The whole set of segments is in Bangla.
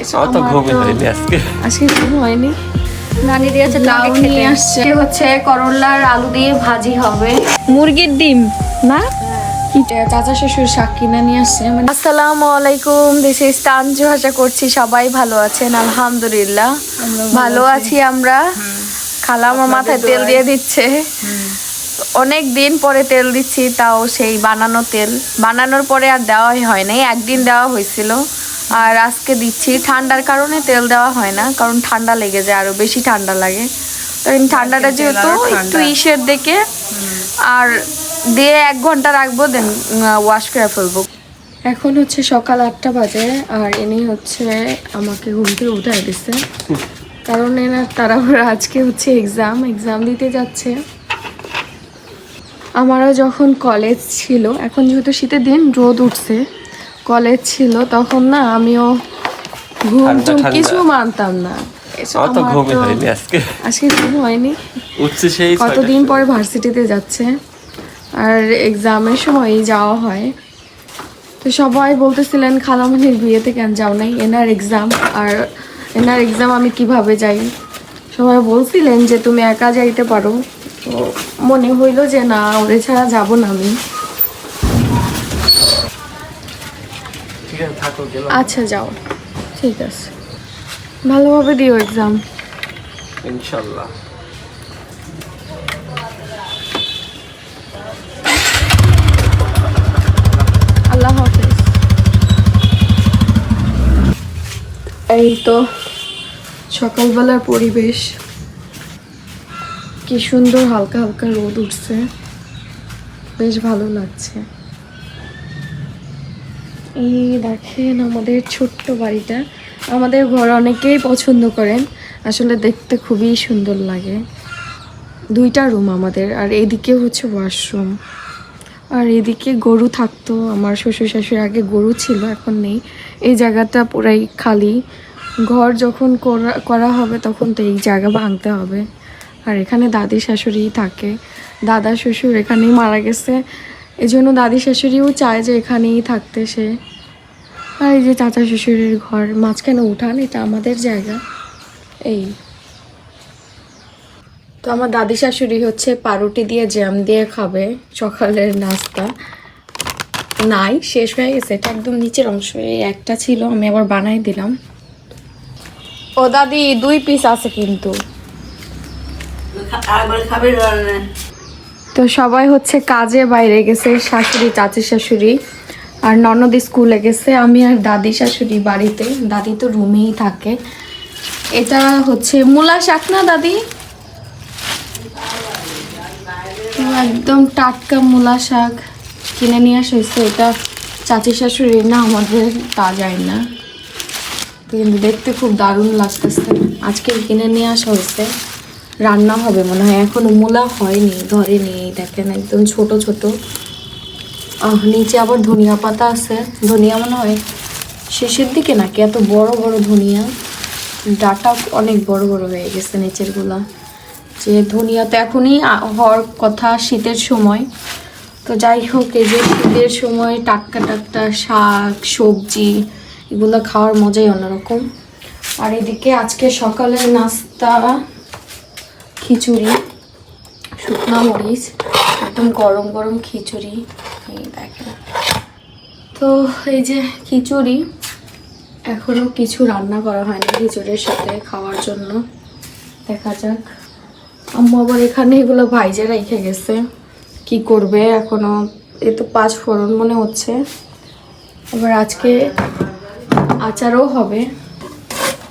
এসব আমার তো ঘুমই হয়নি আজকে। আজকে ঘুম হয়নি। নানি দিয়েছে লাউ নিয়ে আসছে। হচ্ছে করলার আলু দিয়ে ভাজি হবে। মুরগির ডিম না? চাচা শ্বশুর শাক নিয়ে আসছে। মানে আসসালামু আলাইকুম দিস ইজ তানজু আশা করছি সবাই ভালো আছেন আলহামদুলিল্লাহ। ভালো আছি। আমরা। খালা আমার মাথায় তেল দিয়ে দিচ্ছে। অনেক দিন পরে তেল দিচ্ছি তাও সেই বানানো তেল। বানানোর পরে আর দেওয়াই হয় নাই একদিন দেওয়া হয়েছিল। আর আজকে দিচ্ছি। ঠান্ডার কারণে তেল দেওয়া হয় না কারণ ঠান্ডা লেগে যায় আরও বেশি ঠান্ডা লাগে। তো এই ঠান্ডাটা যেহেতু একটু ইসের দিকে আর দিয়ে এক ঘণ্টা রাখব দেন ওয়াশ করে ফেলব। এখন হচ্ছে সকাল আটটা বাজে আর ইনি হচ্ছে আমাকে ঘুম থেকে উঠাই দিচ্ছে কারণ এনার তাড়াহুড়া আজকে হচ্ছে এক্সাম এক্সাম দিতে যাচ্ছে। আমারও যখন কলেজ ছিল এখন যেহেতু শীতের দিন রোদ উঠছে। কলেজ ছিল তখন না আমিও ঘুম টুম কিছু মানতাম না। হয়নি আজকে। আজকে ঘুম হয়নি। উঠছে সেই কতদিন পরে ভার্সিটিতে যাচ্ছে। আর এক্সামের সময় যাওয়া হয়। তো সবাই বলতেছিলেন খালামণির বিয়েতে কেন যাও নাই? এনার এক্সাম আর এনার এক্সাম আমি কীভাবে যাই? সবাই বলছিলেন যে তুমি একা যাইতে পারো। তো মনে হইল যে না ওরে ছাড়া যাব না আমি ঠিক আছে থাকো গেলাম আচ্ছা যাও। ঠিক আছে। ভালোভাবে দিও এক্সাম ইনশাল্লাহ। আল্লাহ হাফেজ। এই তো সকালবেলার পরিবেশ। কি সুন্দর হালকা হালকা রোদ উঠছে। বেশ ভালো লাগছে। এই দেখেন আমাদের ছোট্ট বাড়িটা। আমাদের ঘর অনেকেই পছন্দ করেন। আসলে দেখতে খুবই সুন্দর লাগে। দুইটা রুম আমাদের, আর এদিকে হচ্ছে ওয়াশরুম। আর এদিকে গরু থাকতো। আমার শ্বশুর শাশুড়ি আগে গরু ছিল, এখন নেই। এই জায়গাটা পুরাই খালি। ঘর যখন করা করা হবে তখন তো এই জায়গা ভাঙতে হবে। আর এখানে দাদি শাশুড়ি থাকে। দাদা শ্বশুর এখানেই মারা গেছে। এই জন্য দাদি শাশুড়িও চায় যে এখানেই থাকতে সে। আর এই যে চাচা শ্বশুরের ঘর মাঝখানে উঠান এটা আমাদের জায়গা। এই। তো আমার দাদি শাশুড়ি হচ্ছে পাউরুটি দিয়ে জ্যাম দিয়ে খাবে সকালের নাস্তা। নাই শেষ হয়ে গেছে এটা একদম নিচের অংশ এই একটা ছিল আমি আবার বানাই দিলাম। ও দাদি দুই পিস আছে কিন্তু। তো সবাই হচ্ছে কাজে বাইরে গেছে শাশুড়ি চাচি শাশুড়ি। আর ননদ স্কুলে গেছে, আমি আর দাদি শাশুড়ি বাড়িতে। দাদি তো রুমেই থাকে। এটা হচ্ছে মূলা শাক না দাদি? একদম টাটকা মূলা শাক। কিনে নিয়ে আসা হয়েছে এটা চাচি শাশুড়ি না, আমাদের তা যায় না। কিন্তু দেখতে খুব দারুণ লাগতেছে। আজকে কিনে নিয়ে আসা হয়েছে। রান্না হবে মনে হয়, এখনও মূলা হয়নি, ধরেনি দেখেন, একদম ছোট ছোট। নিচে আবার ধনিয়া পাতা আছে। ধনিয়া মনে হয় শেষের দিকে নাকি? এত বড় বড় ধনিয়া। ডাটা অনেক বড় বড় হয়ে গেছে নিচেরগুলা যে ধনিয়া তো এখনই হওয়ার কথা শীতের সময়। তো যাই হোক, এই যে শীতের সময় টাটকা টাটকা শাক, সবজি, এগুলো খাওয়ার মজাই অন্যরকম। আর এদিকে আজকে সকালের নাস্তা, খিচুড়ি, শুকনো মরিচ, একদম গরম গরম খিচুড়ি। এই দেখেন। তো এই যে খিচুড়ি এখনও কিছু রান্না করা হয়নি খিচুড়ির সাথে খাওয়ার জন্য। দেখা যাক। আম্মু আবার এখানে এগুলো ভাইজে রেখে গেছে। কি করবে এখনও? এ তো পাঁচ ফোড়ন মনে হচ্ছে। আবার আজকে আচারও হবে।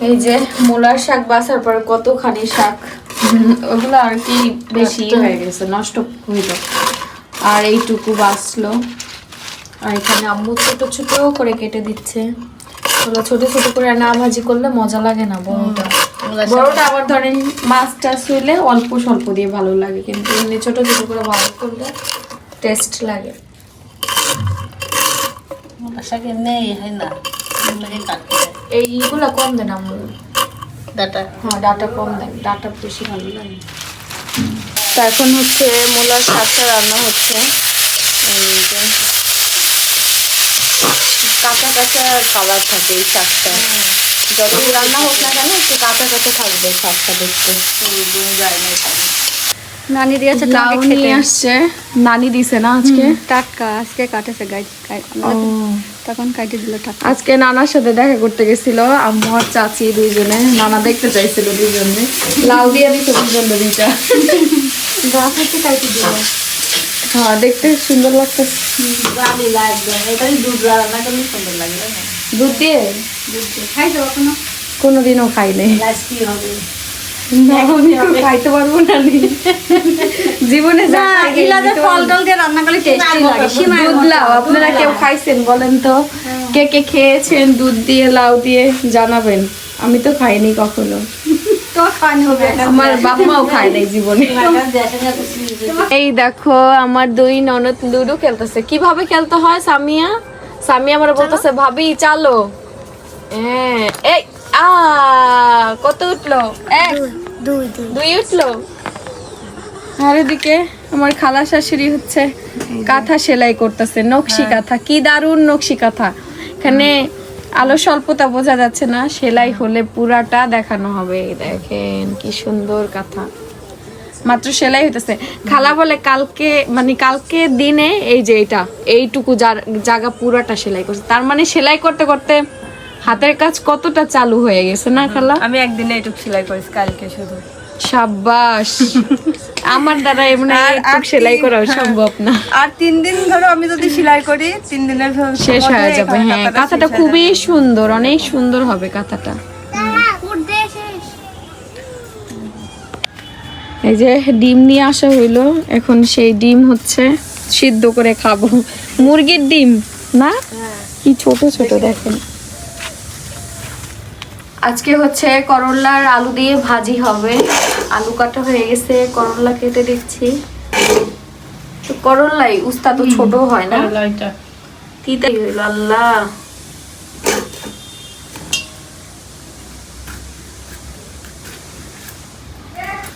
এই যে মূলার শাক বাসার পর কতখানি শাক ওগুলো আর কি বেশি হয়ে গেছে নষ্ট হয়ে হইল। আর এইটুকু বাঁচলো। আর এখানে আম্মু ছোট ছোট করে কেটে দিচ্ছে। ওগুলো ছোট ছোট করে না ভাজি করলে মজা লাগে না বড়টা। বড়টা আবার ধরেন মাছ টাছ হইলে অল্প স্বল্প দিয়ে ভালো লাগে। কিন্তু এমনি ছোট ছোট করে ভাজি করলে টেস্ট লাগে। নেই হয় না। এইগুলো কম দেন আম্মু। ডাটা। হ্যাঁ ডাটা কম দেন। ডাটা বেশি ভালো লাগে। এখন হচ্ছে মূলার শাকটা রান্না হচ্ছে। কাঁচা কাঁচা কালার থাকে এই শাকটা যতই রান্না হোক না কেন একটু কাঁচা কাঁচা থাকবে স্বাদটা দেখতে নানি দিয়েছে লাউ নিয়ে খেতে? আসছে। নানি দিছে না আজকে? টাটকা। আজকে কাটেছে গাই তখন কাটে দিল টাটকা। আজকে নানার সাথে দেখা করতে গেছিল। আম্মু আর চাচি দুইজনে। নানা দেখতে চাইছিল দুইজনে লাউ দিয়ে দিছে দুজন দুইটা। হ্যাঁ দেখতে সুন্দর লাগছে। লাগবে এটাই দুধ রান্না করলে সুন্দর লাগে? দুধ দিয়ে? খাইছো কখনো? কোনোদিনও খাই নাই কি হবে। খাইতে পারব না জীবনে খাই নাই, ইলাদের দিতে ফল টল দিয়ে রান্না করলে টেস্টি লাগে। দুধ লাউ আপনারা কেউ খাইছেন বলেন তো? কে কে খেয়েছেন দুধ দিয়ে লাউ দিয়ে জানাবেন। আমি তো খাইনি কখনো। খায় নাই জীবনে। এই দেখো আমার দুই ননদ লুডো খেলতেছে। কীভাবে খেলতে হয় সামিয়া? সামিয়া আমার বলতেছে ভাবি চালো। হ্যাঁ এই আ কত উঠল? এক দুই দুই দুই। উঠল? আর এদিকে আমার খালা শাশুড়ি হচ্ছে কাঁথা সেলাই করতেছে নকশি কাঁথা। কি দারুণ নকশি কাঁথা। এখানে আলো স্বল্পতা বোঝা যাচ্ছে না, সেলাই হলে পুরাটা দেখানো হবে। দেখেন কি সুন্দর কথা। মাত্র সেলাই হইতেছে। খালা বলে কালকে মানে কালকে দিনে এই যে এটা, এইটুকু জায়গা পুরাটা সেলাই করছে। তার মানে সেলাই করতে করতে হাতের কাজ কতটা চালু হয়ে গেছে না, খালা? আমি একদিনে এটুক সেলাই করেছি, কালকে শুধু। সাব্বাস। আমার দ্বারা এমনি আর- একটু সেলাই করা হ্যাঁ। সম্ভব না। আর তিন দিন ধরে আমি যদি সেলাই করি তিন দিনের শেষ হয়ে যাবে হ্যাঁ। কাঁথাটা হয়ে খুবই সুন্দর অনেক সুন্দর হবে কাঁথাটা। এই যে ডিম নিয়ে আসা হইল এখন সেই ডিম হচ্ছে সিদ্ধ করে খাব। মুরগির ডিম না? কি ছোট ছোট দেখেন। আজকে হচ্ছে করলার আলু দিয়ে ভাজি হবে। আলু কাটা হয়ে গেছে করলা কেটে দিচ্ছি। তো করলাই উস্তা তো ছোট হয় না। লাইটা কি আল্লাহ।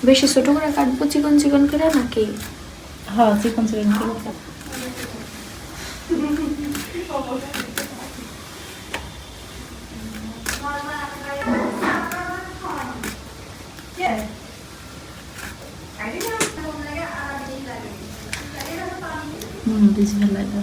বেশি ছোট করে কাটবো চিকন চিকন করে নাকি? হ্যাঁ চিকন চিকন করে হুম বেশি ভালো লাগে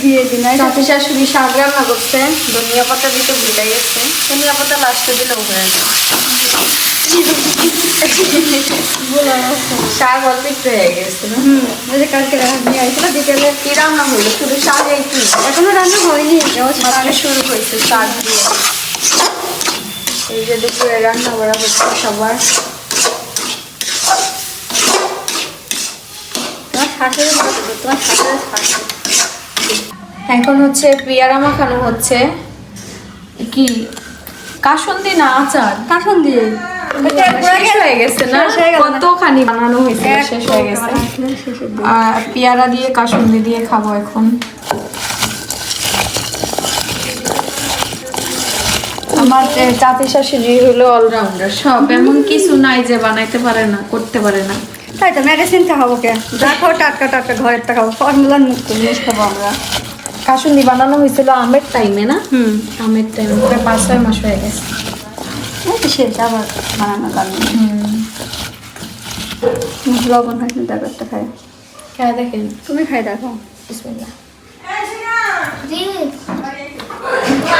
দিয়ে দিন চাচি শাশুড়ি শাক রান্না করছে। ধনিয়া পাতা দিতে ভুলে গেছে। ধনিয়া পাতা লাস্টে দিলেও হয়ে যায় শাক অল্প একটু হয়ে গেছে। হুম ওই যে কালকে রান্না নিয়ে আসছিল বিকেলে কি রান্না হইল শুধু শাক এই এখনও রান্না হয়নি। শুরু হয়েছে শাক দিয়ে। এই যে দুপুরে রান্না করা হচ্ছে সবার। তোমার তোমার এখন হচ্ছে পেয়ারা মাখানো হচ্ছে। কি? কাসন্দি না আচার? কাঠন কতখানি বানানো হয়েছে শেষ হয়ে গেছে। পেয়ারা দিয়ে কাসন্দি দিয়ে খাব এখন। আমার চাচি শাশুড়ি হলো অলরাউন্ডার। সব এমন কিছু নাই যে বানাইতে পারে না করতে পারে না। তাই তো মেডিসিন খাব কে? দেখো টাটকা টাটকা ঘরের টা খাব। ফর্মুলার মুক্ত জিনিস খাব আমরা। কাসুন্দি বানানো হয়েছিল আমের টাইমে না? হুম। আমের টাইমে প্রায় পাঁচ ছয় মাস হয়ে গেছে। শেষ আবার বানানো লাগবে লবণ হয়নি কিন্তু একটা খাই। খাই দেখেন। তুমি খাই দেখো। বিসমিল্লা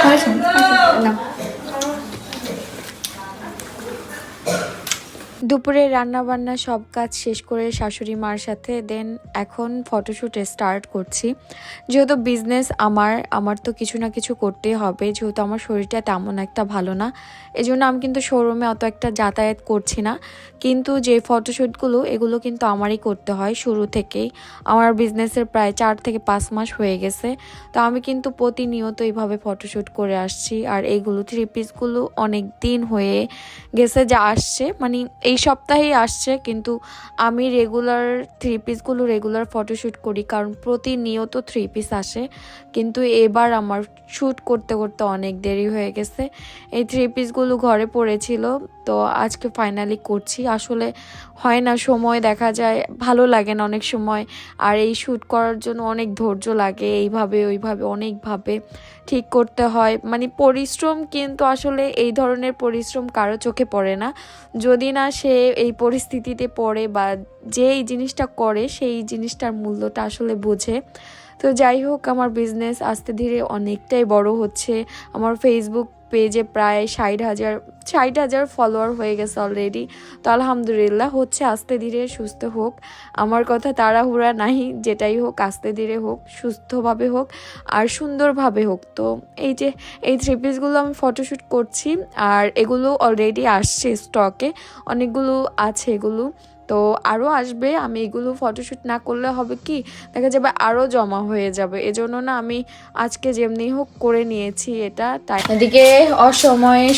হয়েছে না। দুপুরে রান্না বান্না সব কাজ শেষ করে শাশুড়ি মার সাথে দেন এখন ফটোশ্যুটে স্টার্ট করছি। যেহেতু বিজনেস আমার আমার তো কিছু না কিছু করতেই হবে। যেহেতু আমার শরীরটা তেমন একটা ভালো না এই জন্য আমি কিন্তু শোরুমে অত একটা যাতায়াত করছি না। কিন্তু যে ফটোশ্যুটগুলো এগুলো কিন্তু আমারই করতে হয় শুরু থেকেই। আমার বিজনেসের প্রায় চার থেকে পাঁচ মাস হয়ে গেছে। তো আমি কিন্তু প্রতিনিয়ত এইভাবে ফটোশ্যুট করে আসছি। আর এইগুলো থ্রি পিসগুলো অনেক দিন হয়ে গেছে, যা আসছে। মানে এই সপ্তাহেই আসছে, কিন্তু আমি রেগুলার থ্রি পিসগুলো রেগুলার ফটোশ্যুট করি, কারণ প্রতিনিয়ত থ্রি পিস আসে। কিন্তু এবার আমার শ্যুট করতে করতে অনেক দেরি হয়ে গেছে। এই থ্রি পিসগুলো ঘরে পড়েছিল তো আজকে ফাইনালি করছি। আসলে হয় না, সময় দেখা যায়, ভালো লাগে না অনেক সময়। আর এই শ্যুট করার জন্য অনেক ধৈর্য লাগে, এইভাবে, ওইভাবে, অনেকভাবে ঠিক করতে হয়। মানে পরিশ্রম কিন্তু আসলে এই ধরনের পরিশ্রম কারও চোখে পড়ে না। যদি না সে এই পরিস্থিতিতে পড়ে বা যে এই জিনিসটা করে, সেই জিনিসটার মূল্যটা আসলে বোঝে। তো যাই হোক, আমার বিজনেস আস্তে ধীরে অনেকটাই বড় হচ্ছে। আমার ফেসবুক পেজে প্রায় ষাট হাজার ষাট হাজার ফলোয়ার হয়ে গেছে অলরেডি তো আলহামদুলিল্লাহ হচ্ছে, আস্তে ধীরে সুস্থ হোক। আমার কথা তাড়াহুড়া নাই, যেটাই হোক, আস্তে ধীরে হোক, সুস্থভাবে হোক আর সুন্দরভাবে হোক। তো এই যে, এই থ্রি পিসগুলো আমি ফটোশ্যুট করছি আর এগুলো অলরেডি আসছে স্টকে অনেকগুলো আছে এগুলো। তো আরও আসবে আমি এগুলো ফটোশ্যুট না করলে হবে কি? দেখা যাবে আরও জমা হয়ে যাবে। এজন্য না আমি আজকে যেমনি হোক করে নিয়েছি এটা তাই। এদিকে অসময়ে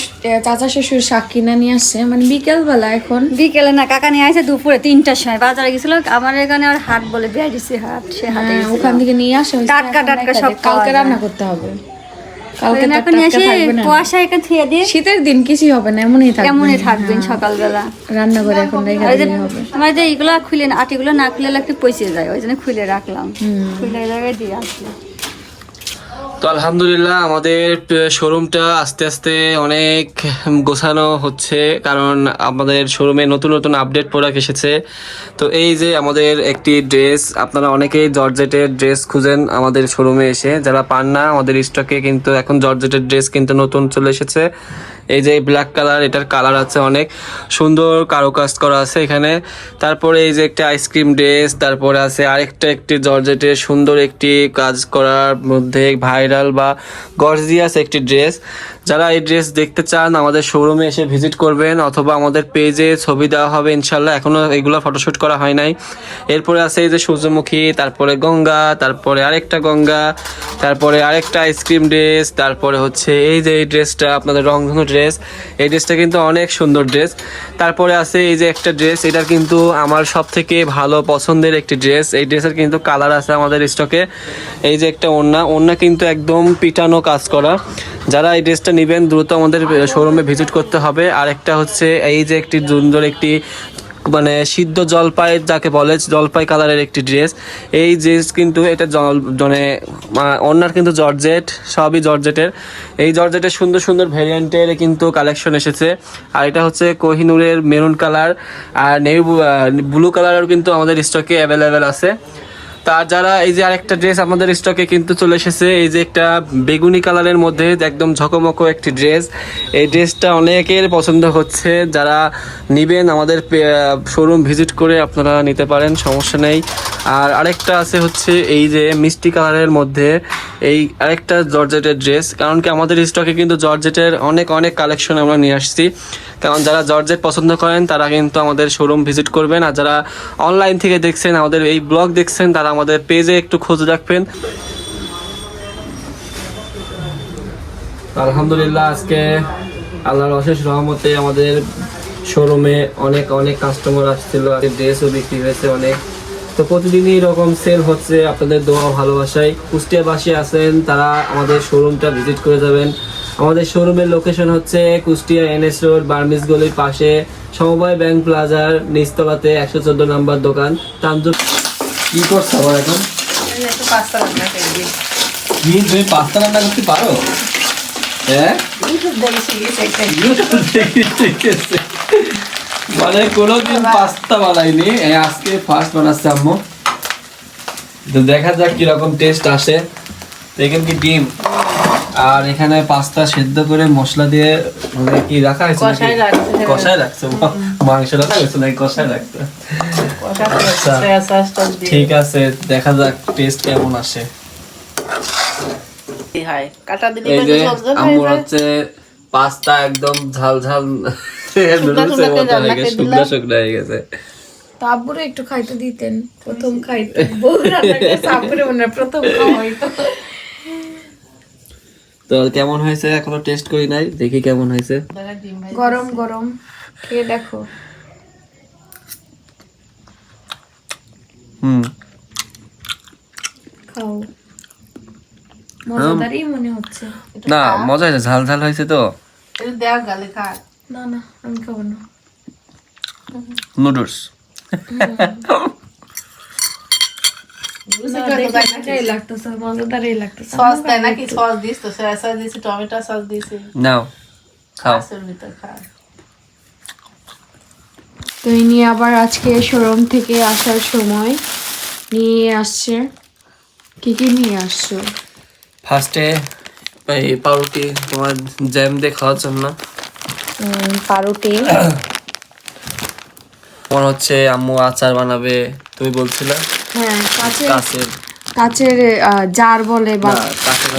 চাচা শ্বশুর শাক কিনে নিয়ে আসছে। মানে বিকেলবেলা এখন। বিকেলে না কাকা নিয়ে আসে দুপুরে তিনটার সময়। বাজারে গেছিল আমার এখানে আর হাট বলে বিআইডিসি হাট সে হাটে হ্যাঁ, ওখান থেকে নিয়ে আসে। টাটকা টাটকা সব কালকে রান্না করতে হবে। কালকে তো এখন এসে থাকবে কুয়াশা এখানে থুয়ে দিয়ে শীতের দিন কিছুই হবে না এমনই থাকবে। এমনই থাকবেন সকালবেলা। রান্না করে এখন রেখে হবে। আমার যে এগুলো খুলে না আটিগুলো না খুলে একটু পচে যায় ওই জন্য খুলে রাখলাম। খুলে জায়গায় দিয়ে আসলাম তো আলহামদুলিল্লাহ আমাদের শোরুমটা আস্তে আস্তে অনেক গোছানো হচ্ছে, কারণ আমাদের শোরুমে নতুন নতুন আপডেট প্রোডাক্ট এসেছে। তো এই যে আমাদের একটি ড্রেস আপনারা অনেকেই জর্জেটের ড্রেস খুঁজেন আমাদের শোরুমে এসে। যারা পান না, আমাদের স্টকে কিন্তু এখন জর্জেটের ড্রেস কিন্তু নতুন চলে এসেছে। এই যে ব্ল্যাক কালার এটার কালার আছে অনেক। সুন্দর কারুকাজ করা আছে এখানে। তারপরে এই যে একটা আইসক্রিম ড্রেস তারপরে আছে আরেকটা একটি জর্জেটের সুন্দর একটি কাজ করার মধ্যে ভাইরাল বা গর্জিয়াস একটি ড্রেস যারা এই ড্রেস দেখতে চান, আমাদের শোরুমে এসে ভিজিট করবেন অথবা আমাদের পেজে ছবি দেওয়া হবে, ইনশাল্লাহ। এখনও এগুলো ফটোশ্যুট করা হয় নাই। এরপরে আছে এই যে সূর্যমুখী, তারপরে গঙ্গা, তারপরে আরেকটা গঙ্গা, তারপরে আরেকটা আইসক্রিম ড্রেস তারপরে হচ্ছে এই যে এই ড্রেসটা আপনাদের রংধনু ড্রেস এই ড্রেসটা কিন্তু অনেক সুন্দর ড্রেস তারপরে আছে এই যে একটা ড্রেস এটা কিন্তু আমার সব থেকে ভালো পছন্দের একটি ড্রেস এই ড্রেসের কিন্তু কালার আছে আমাদের স্টকে এই যে একটা ওড়না ওড়না কিন্তু একদম পিটানো কাজ করা। যারা এই ড্রেসটা নেবেন, দ্রুত আমাদের শোরুমে ভিজিট করতে হবে। আর একটা হচ্ছে এই যে একটি সুন্দর একটি মানে সিদ্ধ জলপাই, যাকে বলে জলপাই কালারের একটি ড্রেস এই ড্রেস কিন্তু এটা মানে অন্যার কিন্তু জর্জেট, সবই জর্জেটের। এই জর্জেটের সুন্দর সুন্দর ভেরিয়েন্টের কিন্তু কালেকশন এসেছে। আর এটা হচ্ছে কোহিনুরের মেরুন কালার আর নেই ব্লু কালারেরও কিন্তু আমাদের স্টকে অ্যাভেলেবেল আছে। তার যারা এই যে আরেকটা ড্রেস আমাদের স্টকে কিন্তু চলে এসেছে, এই যে একটা বেগুনি কালারের মধ্যে একদম ঝকমকো একটি ড্রেস এই ড্রেসটা অনেকের পছন্দ হচ্ছে, যারা নিবেন আমাদের শোরুম ভিজিট করে আপনারা নিতে পারেন, সমস্যা নেই। আর আরেকটা আছে হচ্ছে এই যে মিষ্টি কালারের মধ্যে এই আরেকটা জর্জেটের ড্রেস কারণ কি আমাদের স্টকে কিন্তু জর্জেটের অনেক অনেক কালেকশন আমরা নিয়ে আসছি। কারণ যারা জর্জেট পছন্দ করেন, তারা কিন্তু আমাদের শোরুম ভিজিট করবেন। আর যারা অনলাইন থেকে দেখছেন, আমাদের এই ব্লগ দেখছেন, তারা আমাদের পেজে একটু খোঁজ রাখবেন। আলহামদুলিল্লাহ, আজকে আল্লাহর অশেষ রহমতে আমাদের শোরুমে অনেক অনেক কাস্টমার আসছিল ড্রেসও বিক্রি হয়েছে অনেক। তো প্রতিদিনই এরকম সেল হচ্ছে, আপনাদের দোয়া ভালোবাসায়। কুষ্টিয়াবাসী আছেন, তারা আমাদের শোরুমটা ভিজিট করে যাবেন। আমাদের শোরুমের লোকেশন হচ্ছে কুষ্টিয়া এনএস রোড বার্মিস গলির পাশে। সমবায় ব্যাংক প্লাজার নিচতলাতে একশো চোদ্দ নাম্বার দোকান। কি করছ আবার এখন? পাস্তা রান্না করে তুমি পাস্তা রান্না করতে পারো? হ্যাঁ? মানে কোনোদিন পাস্তা বানাইনি। আজকে ফার্স্ট বানাচ্ছে আম্মু। তো দেখা যাক কীরকম টেস্ট আসে। দেখেন কি ডিম। আর এখানে পাস্তা সেদ্ধ করে মশলা দিয়ে মানে কি রাখা হয়েছে? কষায় রাখছে। কষায় রাখছে মাংস রাখা হয়েছে নাকি? কষায় রাখছে। আচ্ছা। ঠিক আছে দেখা যাক টেস্ট কেমন আসে। কি হয়? কাটা দিলে এই যে ঝরঝর হয়ে আম্মুর যায়। হচ্ছে পাস্তা একদম ঝাল ঝাল নুডলসের মতো হয়ে গেছে শুকনো শুকনো হয়ে গেছে। তো একটু খাইতে দিতেন প্রথম খাইতে। বউ রান্না হয় প্রথম খাওয়া হইতো। তো কেমন হয়েছে? এখনও টেস্ট করি নাই দেখি কেমন হয়েছে। গরম গরম। খেয়ে দেখো। হুম। খাও। মজাদারই মনে হচ্ছে। না মজা হয়েছে ঝাল ঝাল হয়েছে তো। একটু গালে খা না না আমি খাব না। নুডলস মজাদারই লাগতেছে মজাদারই লাগতেছে সস দেয় নাকি সস দিস তো সয়া সস দিয়েছি টমেটো সস দিয়েছি নাও খাও। তো আবার আজকে শোরুম থেকে আসার সময় নিয়ে আসছে। কি কি নিয়ে আসছো? ফার্স্টে এই পাউরুটি তোমার জ্যাম দিয়ে খাওয়ার জন্য। পাউরুটি। মনে হচ্ছে আম্মু আচার বানাবে তুমি বলছিলে। হ্যাঁ কাচের কাছের কাচের জার বলে বা না,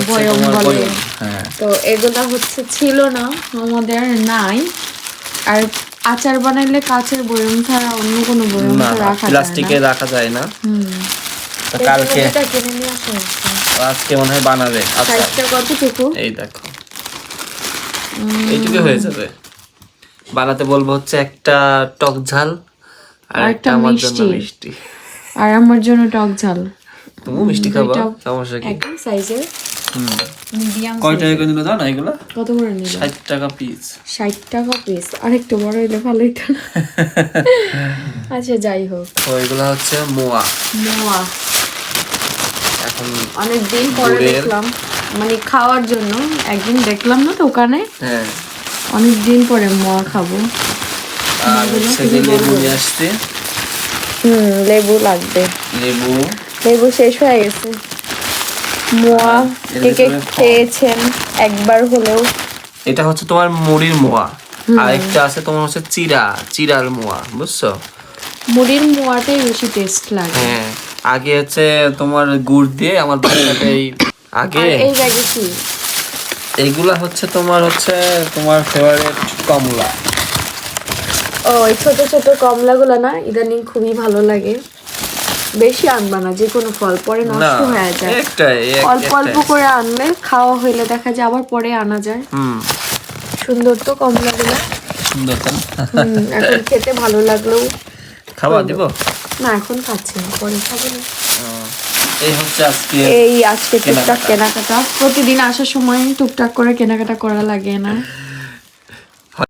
বয়ম বলে। হ্যাঁ। তো এগুলা হচ্ছে ছিল না আমাদের নাই। আর আচার বানাইলে কাচের বয়ম ছাড়া অন্য কোনো বয়ম রাখা যায় প্লাস্টিকে রাখা যায় না। কালকে আজকে মনে হয় বানাবে আচ্ছা। সাইজটা কতটুকু? এই দেখো। এইটুকু হয়ে যাবে। বানাতে বলব হচ্ছে একটা টক ঝাল আর একটা আমার জন্য মিষ্টি। আর আমার জন্য টক ঝাল। তুমি মিষ্টি খাবা সমস্যা কি? একই সাইজের হুম। মিডিয়াম কয় টাকা করে দিল জানো এগুলো? কত করে নিল? টাকা পিস ষাট টাকা পিস আর একটু বড় হইলে তো। আচ্ছা যাই হোক। তো এগুলো হচ্ছে মোয়া। মোয়া। এখন অনেক দিন পরে দেখলাম। মানে খাওয়ার জন্য। একদিন দেখলাম না দোকানে হ্যাঁ। অনেক দিন পরে মোয়া খাব। আর হচ্ছে লেবু নিয়ে আসছে। হুম লেবু লাগবে। লেবু। লেবু শেষ হয়ে গেছে। মোয়া কে কে খেয়েছেন একবার হলেও। এটা হচ্ছে তোমার মুড়ির মোয়া। আর একটা আছে তোমার হচ্ছে চিরা চিরার মোয়া বুঝছ? মুড়ির মোয়াটাই বেশি টেস্ট লাগে। হ্যাঁ আগে হচ্ছে তোমার গুড় দিয়ে আমার এই আগে এই ব্যাগে কি? এইগুলা হচ্ছে তোমার হচ্ছে তোমার ফেভারিট কমলা। ও এই ছোট ছোট কমলাগুলো না ইদানিং খুবই ভালো লাগে। বেশি আনবা না যে কোনো ফল পরে নষ্ট হয়ে যায়। অল্প অল্প করে আনলে খাওয়া হইলে দেখা যায় আবার পরে আনা যায়। সুন্দর তো কমলাগুলো। সুন্দর তো এখন খেতে ভালো লাগলেও খাবার দিব? না এখন খাচ্ছি না পরে খাব না। এই হচ্ছে আজকে এই আজকে টুকটাক। কেনাকাটা। প্রতিদিন আসার সময় টুকটাক করে কেনাকাটা করা লাগে না।